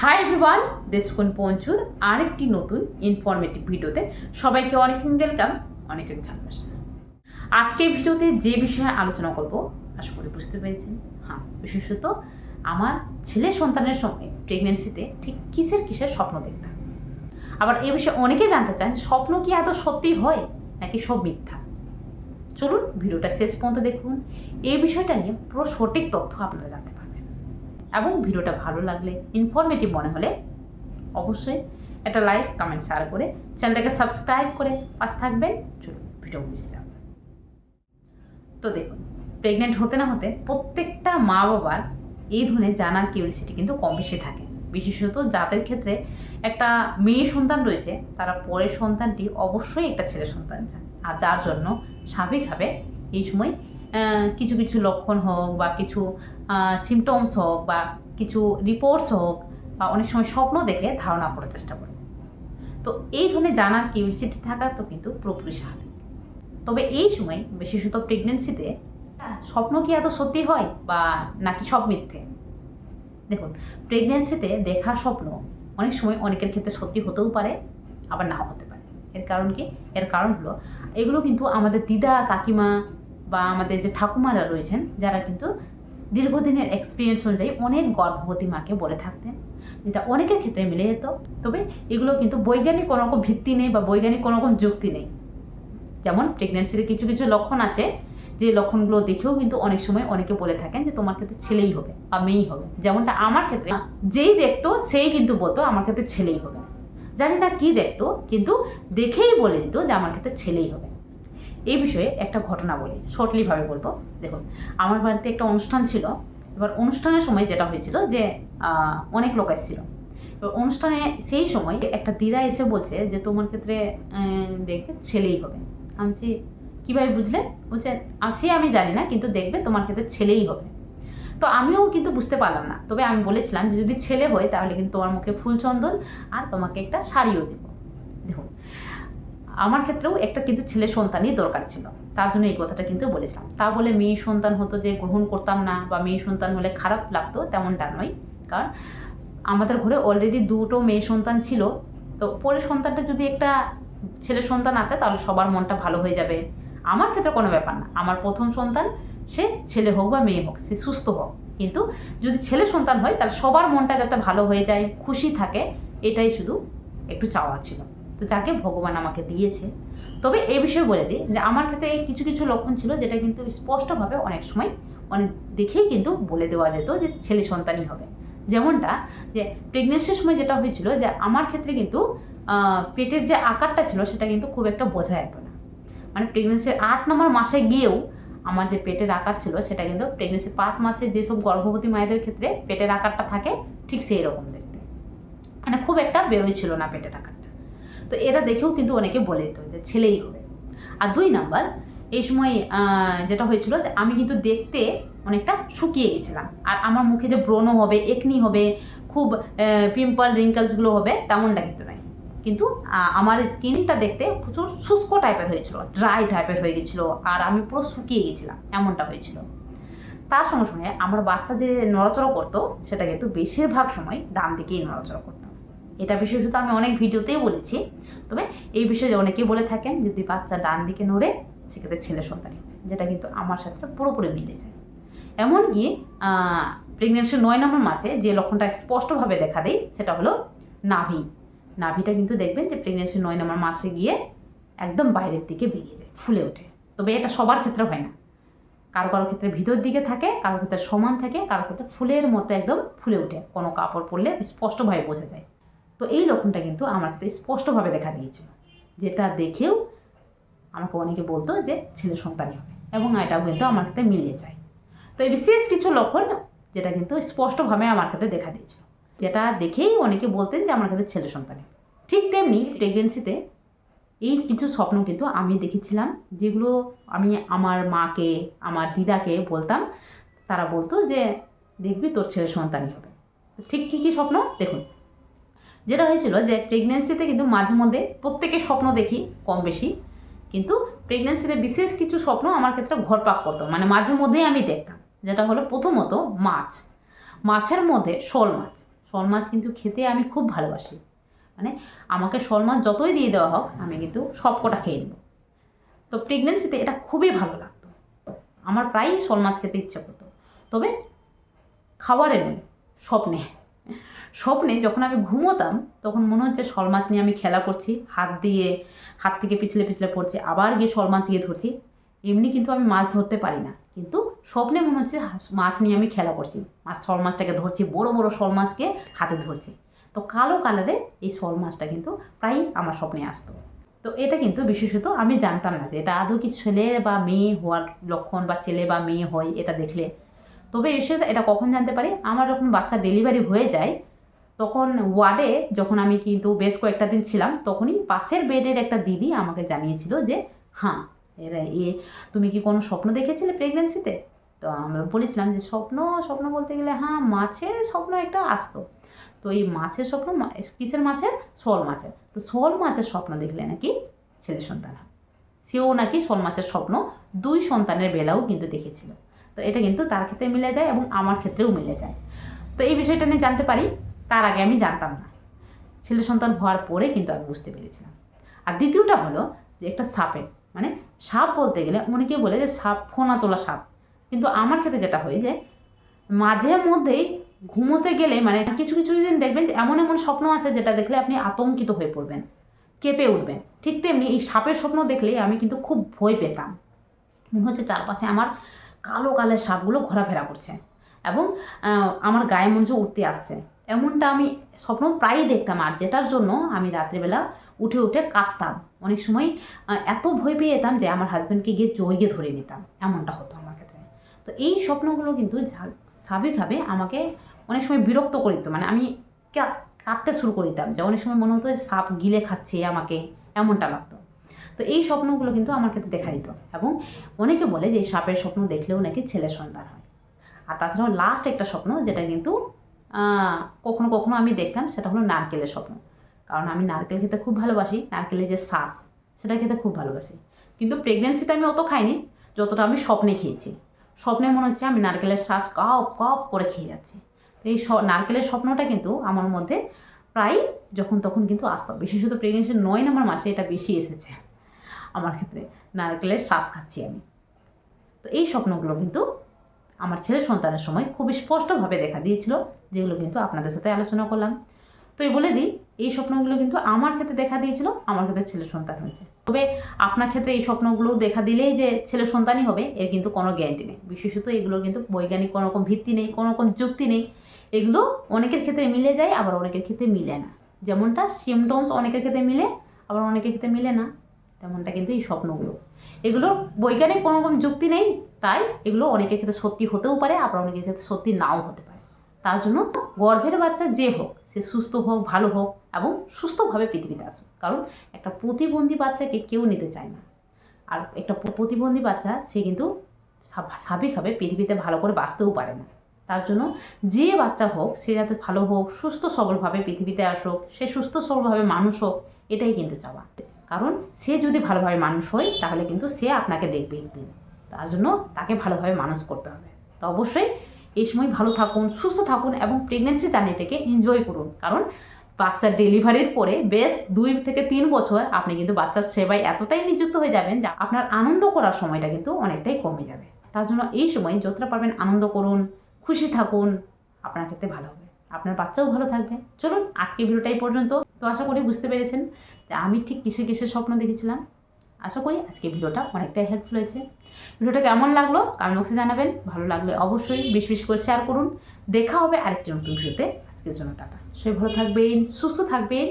Hi everyone দেশকুন পঞ্চুর আরেকটি নতুন informative ভিডিওতে সবাইকে অনেক ওয়েলকাম অনেক ভালোবাসা। আজকের ভিডিওতে যে বিষয়ে আলোচনা করব, আশা করি বুঝতে পেরেছেন। হ্যাঁ বিশেষত আমার ছেলে সন্তানের সঙ্গে প্রেগনেন্সিতে ঠিক কিসের কিসের স্বপ্ন দেখতাম। আবার এ বিষয়ে অনেকে জানতে চান স্বপ্ন কি এত সত্যি হয় নাকি সব মিথ্যা? চলুন ভিডিওটা শেষ পর্যন্ত দেখুন। এই বিষয়টা নিয়ে পুরো সঠিক তথ্য আপনারা জানতে পারবেন। এবং ভিডিওটা ভালো লাগলে ইনফরমেটিভ মনে হলে অবশ্যই একটা লাইক কমেন্ট শেয়ার করে চ্যানেলটাকে সাবস্ক্রাইব করে পাশে থাকবেন। চলুন ভিডিও বুঝতে তো দেখুন প্রেগনেন্ট হতে না হতে প্রত্যেকটা মা বাবার এই ধরনের জানার কিউরিসিটি কিন্তু কম বেশি থাকে। বিশেষত যাদের ক্ষেত্রে একটা মেয়ে সন্তান রয়েছে, তারা পরের সন্তানটি অবশ্যই একটা ছেলে সন্তান চান আর যার জন্য স্বাভাবিকভাবে এই সময় কিছু কিছু লক্ষণ হোক বা কিছু সিমটমস হোক বা কিছু রিপোর্টস হোক বা অনেক সময় স্বপ্ন দেখে ধারণা করার চেষ্টা করে। তো এই ধরনের জানার কিউরিসিটি থাকা তো কিন্তু পুরোপুরি স্বাভাবিক তবে এই সময়, বিশেষত প্রেগনেন্সিতে স্বপ্ন কি এত সত্যি হয় বা নাকি সব মিথ্যে? দেখুন প্রেগনেন্সিতে দেখা স্বপ্ন অনেক সময় অনেকের ক্ষেত্রে সত্যি হতেও পারে, আবার নাও হতে পারে। এর কারণ কি? এর কারণ হলো, এগুলো কিন্তু আমাদের দিদা, কাকিমা বা আমাদের যে ঠাকুমারা রয়েছেন, যারা কিন্তু দীর্ঘদিনের এক্সপিরিয়েন্স অনুযায়ী অনেক গর্ভবতী মাকে বলে থাকতেন। যেটা অনেকের ক্ষেত্রে মিলে যেত, তবে এগুলো কিন্তু বৈজ্ঞানিক কোনো রকম ভিত্তি নেই বা বৈজ্ঞানিক কোনো রকম যুক্তি নেই। যেমন প্রেগনেন্সির কিছু কিছু লক্ষণ আছে, যে লক্ষণগুলো দেখেও কিন্তু অনেক সময় অনেকে বলে থাকেন যে তোমার ক্ষেত্রে ছেলেই হবে বা মেয়েই হবে। যেমনটা আমার ক্ষেত্রে, যেই দেখতো সেই কিন্তু বলতো আমার ক্ষেত্রে ছেলেই হবে। জানি না কী দেখতো, কিন্তু দেখেই বলে দিত যে আমার ক্ষেত্রে ছেলেই হবে। এই বিষয়ে একটা ঘটনা বলি শর্টলিভাবে বলব। দেখুন আমার বাড়িতে একটা অনুষ্ঠান ছিল। এবার অনুষ্ঠানের সময় যেটা হয়েছিল যে অনেক লোক এসেছিল। এবার অনুষ্ঠানে সেই সময় একটা দিদা এসে বলছে যে তোমার ক্ষেত্রে দেখবে ছেলেই হবে। আমি বলছি, কীভাবে বুঝলে? বলছে "আ- সে আমি জানি না কিন্তু দেখবে তোমার ক্ষেত্রে ছেলেই হবে। তো আমিও কিন্তু বুঝতে পারলাম না। তবে আমি বলেছিলাম যে যদি ছেলে হয় তাহলে কিন্তু তোমার মুখে ফুল চন্দন আর তোমাকে একটা শাড়িও দেবো। আমার ক্ষেত্রেও একটা কিন্তু ছেলে সন্তানই দরকার ছিল। তার জন্য এই কথাটা কিন্তু বলেছিলাম। তা বলে মেয়ে সন্তান হতো যে গ্রহণ করতাম না বা মেয়ে সন্তান হলে খারাপ লাগতো তেমনটা নয়। কারণ আমাদের ঘরে অলরেডি দুটো মেয়ে সন্তান ছিল। তো পরের সন্তানটা যদি একটা ছেলে সন্তান আছে তাহলে সবার মনটা ভালো হয়ে যাবে। আমার ক্ষেত্রে কোনো ব্যাপার না। আমার প্রথম সন্তান সে ছেলে হোক বা মেয়ে হোক, সে সুস্থ হোক। কিন্তু যদি ছেলে সন্তান হয় তাহলে সবার মনটা যাতে ভালো হয়ে যায়, খুশি থাকে, এটাই শুধু একটু চাওয়া ছিল। তো যাকে ভগবান আমাকে দিয়েছে। তবে এই বিষয়ে বলে দিই যে, আমার ক্ষেত্রে এই কিছু কিছু লক্ষণ ছিল যেটা কিন্তু স্পষ্টভাবে অনেক সময় অনেক দেখেই কিন্তু বলে দেওয়া যেত যে, ছেলে সন্তানই হবে। যেমনটা যে প্রেগনেন্সির সময় যেটা হয়েছিল যে, আমার ক্ষেত্রে কিন্তু পেটের যে আকারটা ছিল সেটা কিন্তু খুব একটা বোঝা যেত না। মানে প্রেগনেন্সির আট নম্বর মাসে গিয়েও আমার যে পেটের আকার ছিল সেটা কিন্তু প্রেগনেন্সির পাঁচ মাসে যেসব গর্ভবতী মায়েদের ক্ষেত্রে পেটের আকারটা থাকে, ঠিক সেই রকম দেখতে। মানে খুব একটা বেরোয় ছিল না পেটের আকারটা তো এটা দেখেও কিন্তু অনেকে বলে দিত যে ছেলেই হবে। আর দুই নাম্বার, এই সময় যেটা হয়েছিল যে আমি কিন্তু দেখতে অনেকটা শুকিয়ে গেছিলাম। আর আমার মুখে যে ব্রণ হবে একনি হবে, খুব পিম্পল রিঙ্কলসগুলো হবে, তেমনটা কিন্তু নয় কিন্তু আমার স্কিনটা দেখতে প্রচুর শুষ্ক টাইপের হয়েছিল ড্রাই টাইপের হয়ে গেছিল, আর আমি পুরো শুকিয়ে গেছিলাম, এমনটা হয়েছিল। তার সঙ্গে সঙ্গে আমার বাচ্চা যে নড়াচড়া করতো, সেটা কিন্তু বেশিরভাগ সময় ডান দিকেই নড়াচড়া করতো। এটা বিশেষত আমি অনেক ভিডিওতেই বলেছি, তবে এই বিষয়ে অনেকেই বলে থাকেন যদি বাচ্চা ডান দিকে নড়ে, সেক্ষেত্রে ছেলে সন্তানই যেটা কিন্তু আমার সাথে পুরোপুরি মিলে যায়। এমনকি প্রেগনেন্সির নয় নম্বর মাসে যে লক্ষণটা স্পষ্টভাবে দেখা দেয়, সেটা হলো নাভি। নাভিটা কিন্তু দেখবেন যে প্রেগনেন্সি নয় নম্বর মাসে গিয়ে একদম বাইরের দিকে বেরিয়ে যায়, ফুলে ওঠে। তবে এটা সবার ক্ষেত্রে হয় না। কারও কারও ক্ষেত্রে ভিতর দিকে থাকে, কারও ক্ষেত্রে সমান থাকে, কারও ক্ষেত্রে ফুলের মতো একদম ফুলে ওঠে। কোনো কাপড় পরলে স্পষ্টভাবে বোঝা যায়। তো এই লক্ষণটা কিন্তু আমার ক্ষেত্রে স্পষ্টভাবে দেখা দিয়েছিল। যেটা দেখেও আমাকে অনেকে বলতো যে ছেলে সন্তানই হবে এবং এটাও কিন্তু আমার ক্ষেত্রে মিলিয়ে যায়। তো এই বিশেষ কিছু লক্ষণ যেটা কিন্তু স্পষ্টভাবে আমার ক্ষেত্রে দেখা দিয়েছিল। যেটা দেখেই অনেকে বলতেন যে আমার ক্ষেত্রে ছেলে সন্তানই ঠিক তেমনি প্রেগনেন্সিতে এই কিছু স্বপ্ন কিন্তু আমি দেখেছিলাম, যেগুলো আমি আমার মাকে, আমার দিদাকে বলতাম। তারা বলতো যে, দেখবি তোর ছেলে সন্তানই হবে। ঠিক কী কী স্বপ্ন? দেখুন। যেটা হয়েছিল যে প্রেগনেন্সিতে কিন্তু মাঝে মধ্যে প্রত্যেকে স্বপ্ন দেখি কম বেশি। কিন্তু প্রেগনেন্সিতে বিশেষ কিছু স্বপ্ন আমার ক্ষেত্রে ঘরপাক করতো। মানে মাঝে মধ্যেই আমি দেখতাম। যেটা হলো প্রথমত মাছ। মাছের মধ্যে শোল মাছ। শোল মাছ কিন্তু খেতে আমি খুব ভালোবাসি। মানে আমাকে শোল মাছ যতই দিয়ে দেওয়া হোক, আমি কিন্তু সব কটা খেয়ে নেব। তো প্রেগনেন্সিতে এটা খুবই ভালো লাগতো। আমার প্রায়ই শোল মাছ খেতে ইচ্ছে করতো। তবে খাবারের নয় স্বপ্নে স্বপ্নে যখন আমি ঘুমোতাম, তখন মনে হচ্ছে শোল মাছ নিয়ে আমি খেলা করছি, হাত দিয়ে, হাত থেকে পিছলে পিছলে পড়ছে, আবার গিয়ে শোল মাছ গিয়ে ধরছি। এমনি কিন্তু আমি মাছ ধরতে পারি না। কিন্তু স্বপ্নে মনে হচ্ছে মাছ নিয়ে আমি খেলা করছি। মাছ, শোল মাছটাকে ধরছি, বড় বড় শোল মাছকে হাতে ধরছি। তো কালো কালারে এই শোল মাছটা কিন্তু প্রায়ই আমার স্বপ্নে আসতো। তো এটা কিন্তু বিশেষত আমি জানতাম না যে এটা আদৌ কি ছেলে বা মেয়ে হওয়ার লক্ষণ বা ছেলে বা মেয়ে হয়, এটা দেখলে। তবে এসে এটা কখন জানতে পারি? আমার যখন বাচ্চা ডেলিভারি হয়ে যায়, তখন ওয়ার্ডে যখন আমি কিন্তু বেশ কয়েকটা দিন ছিলাম, তখনই পাশের বেডের একটা দিদি আমাকে জানিয়েছিল যে হ্যাঁ এরা এ, তুমি কি কোনো স্বপ্ন দেখেছিলে প্রেগনেন্সিতে তো? আমরা বলেছিলাম যে, স্বপ্ন স্বপ্ন বলতে গেলে হ্যাঁ মাছের স্বপ্ন একটা আসতো। তো এই মাছের স্বপ্ন কিসের মাছের? শোল মাছের। তো শোল মাছের স্বপ্ন দেখলে নাকি ছেলে সন্তান সেও নাকি শোল মাছের স্বপ্ন দুই সন্তানের বেলাও কিন্তু দেখেছিল। তো এটা কিন্তু তার ক্ষেত্রে মিলে যায় এবং আমার ক্ষেত্রেও মিলে যায়। তো এই বিষয়টা নিয়ে জানতে পারি, তার আগে আমি জানতাম না। ছেলে সন্তান হওয়ার পরে কিন্তু আমি বুঝতে পেরেছিলাম। আর দ্বিতীয়টা হলো যে একটা সাপের মানে সাপ বলতে গেলে অনেকে বলে যে সাপ ফোনা তোলা সাপ। কিন্তু আমার ক্ষেত্রে যেটা হয় যে মাঝে মধ্যেই ঘুমোতে গেলে মানে কিছু কিছু দিন দেখবেন যে এমন এমন স্বপ্ন আছে যেটা দেখলে আপনি আতঙ্কিত হয়ে পড়বেন, কেঁপে উঠবেন। ঠিক তেমনি এই সাপের স্বপ্ন দেখলেই আমি কিন্তু খুব ভয় পেতাম। মনে হচ্ছে চারপাশে আমার কালো কালের সাপগুলো ঘোরাফেরা করছে। এবং আমার গায়ে মঞ্চ উঠতে আসছে। এমনটা আমি স্বপ্ন প্রায়ই দেখতাম আর যেটার জন্য আমি রাত্রিবেলা উঠে উঠে কাঁদতাম। অনেক সময় এত ভয় পেয়ে যেতাম যে আমার হাজব্যান্ডকে গিয়ে জড়িয়ে ধরে নিতাম। এমনটা হতো আমার ক্ষেত্রে। তো এই স্বপ্নগুলো কিন্তু স্বাভাবিকভাবে আমাকে অনেক সময় বিরক্ত করে দিত। মানে আমি কাঁদতে শুরু করে দিতাম যে অনেক সময় মনে হতো সাপ গিলে খাচ্ছে আমাকে। এমনটা লাগতো। তো এই স্বপ্নগুলো কিন্তু আমার ক্ষেত্রে দেখা দিত। এবং অনেকে বলে যে সাপের স্বপ্ন দেখলেও নাকি ছেলের সন্তান হয়। আর তাছাড়াও লাস্ট একটা স্বপ্ন, যেটা কিন্তু কখনো কখনো আমি দেখতাম, সেটা হলো নারকেলের স্বপ্ন। কারণ আমি নারকেল খেতে খুব ভালোবাসি, নারকেলের যে শ্বাস, সেটা খেতে খুব ভালোবাসি। কিন্তু প্রেগনেন্সিতে আমি অত খাইনি, যতটা আমি স্বপ্নে খেয়েছি। স্বপ্নে মনে হচ্ছে আমি নারকেলের শ্বাস কপ কপ করে খেয়ে যাচ্ছি। তো এই নারকেলের স্বপ্নটা কিন্তু আমার মধ্যে প্রায় যখন তখন কিন্তু আসতো। বিশেষত প্রেগনেন্সির নয় নম্বর মাসে এটা বেশি এসেছে। আমার ক্ষেত্রে নারকেলের শ্বাস খাচ্ছি আমি। তো এই স্বপ্নগুলো কিন্তু আমার ছেলের সন্তানের সময় খুব স্পষ্টভাবে দেখা দিয়েছিল, যেগুলো কিন্তু আপনাদের সাথে আলোচনা করলাম। তো এই বলে দিই, এই স্বপ্নগুলো কিন্তু আমার ক্ষেত্রে দেখা দিয়েছিল, আমার ক্ষেত্রে ছেলে সন্তান হয়েছে। তবে আপনার ক্ষেত্রে এই স্বপ্নগুলো দেখা দিলেই যে ছেলে সন্তানই হবে, এর কিন্তু কোনো গ্যারান্টি নেই। বিশেষত এগুলোর কিন্তু বৈজ্ঞানিক কোনো রকম ভিত্তি নেই, কোনো রকম যুক্তি নেই। এগুলো অনেকের ক্ষেত্রে মিলে যায়, আবার অনেকের ক্ষেত্রে মিলে না। যেমনটা সিমটমস অনেকের ক্ষেত্রে মিলে, আবার অনেকের ক্ষেত্রে মিলে না। তেমনটা কিন্তু এই স্বপ্নগুলো। এগুলোর বৈজ্ঞানিক কোনো রকম যুক্তি নেই, তাই এগুলো অনেকের ক্ষেত্রে সত্যি হতেও পারে, আবার অনেকের ক্ষেত্রে সত্যি নাও হতে পারে। তার জন্য গর্ভের বাচ্চা যে হোক, সে সুস্থ হোক, ভালো হোক এবং সুস্থভাবে পৃথিবীতে আসুক। কারণ একটা প্রতিবন্ধী বাচ্চাকে কেউ নিতে চায় না। আর একটা প্রতিবন্ধী বাচ্চা, সে কিন্তু স্বাভাবিকভাবে পৃথিবীতে ভালো করে বাঁচতেও পারে না। তার জন্য যে বাচ্চা হোক, সে যাতে ভালো হোক, সুস্থ সবলভাবে পৃথিবীতে আসুক, সে সুস্থ সবলভাবে মানুষ হোক, এটাই কিন্তু চাওয়া। কারণ সে যদি ভালোভাবে মানুষ হয়, তাহলে কিন্তু সে আপনাকে দেখবে একদিন। তার জন্য তাকে ভালোভাবে মানুষ করতে হবে। তো অবশ্যই এই সময় ভালো থাকুন, সুস্থ থাকুন এবং প্রেগনেন্সি জার্নিটাকে এনজয় করুন। কারণ বাচ্চার ডেলিভারির পরে বেশ দুই থেকে তিন বছর আপনি কিন্তু বাচ্চার সেবায় এতটাই নিযুক্ত হয়ে যাবেন যে আপনার আনন্দ করার সময়টা কিন্তু অনেকটাই কমে যাবে। তার জন্য এই সময় যতটা পারবেন আনন্দ করুন, খুশি থাকুন, আপনার ক্ষেত্রে ভালো হবে। আপনার বাচ্চাও ভালো থাকবে। চলুন আজকে ভিডিওটাই পর্যন্ত। তো আশা করি বুঝতে পেরেছেন যে আমি ঠিক কিসে কিসের স্বপ্ন দেখেছিলাম। আশা করি আজকে ভিডিওটা অনেকটাই হেল্পফুল হয়েছে। ভিডিওটা কেমন লাগল কারণ বক্সে জানাবেন। ভালো লাগলে অবশ্যই বেশ বেশ করে শেয়ার করুন। দেখা হবে আরেকটি নতুন ভিডিওতে। আজকের জন্য টাটা। সবাই ভালো থাকবেন, সুস্থ থাকবেন।